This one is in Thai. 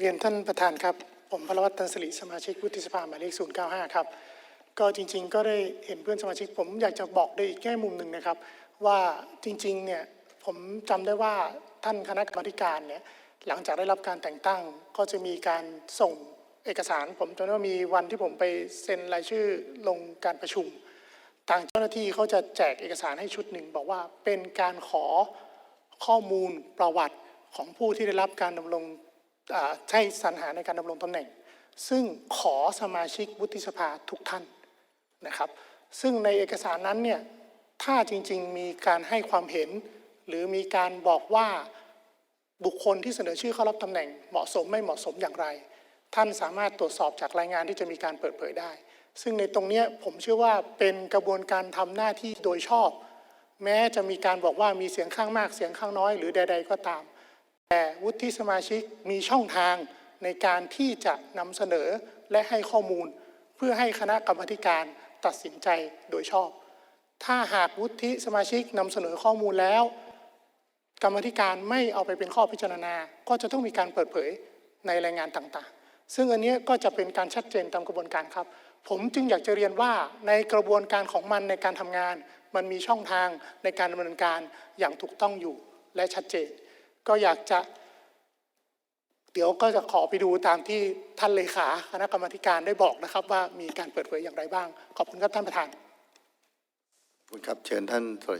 เรียนท่านประธานครับ ผมพลวัตตันสิริสมาชิกวุฒิสภาหมายเลข095 ครับ ก็จริงๆ ก็ได้เห็นเพื่อนสมาชิก ผมอยากจะบอกในอีกแง่มุมหนึ่งนะครับ ว่าจริงๆ เนี่ยผมจำได้ว่าท่านคณะกรรมการเนี่ยหลังจากได้รับการแต่งตั้งก็จะมีการส่งเอกสาร ผมจำได้ว่ามีวันที่ผมไปเซ็นรายชื่อลงการประชุม ทางเจ้าหน้าที่เขาจะแจกเอกสารให้ชุดหนึ่ง บอกว่าเป็นการขอข้อมูลประวัติของผู้ที่ได้รับการดำรง ใช้สรรหาในการดำรงตำแหน่ง ซึ่งขอสมาชิกวุฒิสภาทุกท่านนะครับ ซึ่งในเอกสารนั้นเนี่ยถ้าจริงๆมีการให้ความเห็น หรือมีการบอกว่าบุคคลที่เสนอชื่อเข้ารับตำแหน่งเหมาะสมไม่เหมาะสมอย่างไร ท่านสามารถตรวจสอบจากรายงานที่จะมีการเปิดเผยได้ ซึ่งในตรงนี้ผมเชื่อว่าเป็นกระบวนการทำหน้าที่โดยชอบ แม้จะมีการบอกว่ามีเสียงข้างมากเสียงข้างน้อย หรือใด ๆ ก็ตาม แต่วุฒิสมาชิกมีช่องทางในการที่จะนำเสนอและให้ข้อมูล เพื่อให้คณะกรรมการตัดสินใจโดยชอบ ถ้าหากวุฒิสมาชิกนำเสนอข้อมูลแล้ว กรรมธิการไม่เอาไปเป็นข้อพิจารณา ก็จะต้องมีการเปิดเผยในรายงานต่างๆ ซึ่งอันนี้ก็จะเป็นการชัดเจนตามกระบวนการครับ ผมจึงอยากจะเรียนว่าในกระบวนการของมันในการทำงาน มันมีช่องทางในการดำเนินการอย่างถูกต้องอยู่และชัดเจน ก็อยากจะ เดี๋ยวก็จะขอไปดูตามที่ท่านเลขาคณะกรรมการได้บอกนะครับ ว่ามีการเปิดเผยอย่างไรบ้าง ขอบคุณครับท่านประธาน ขอบคุณครับเชิญท่านสุร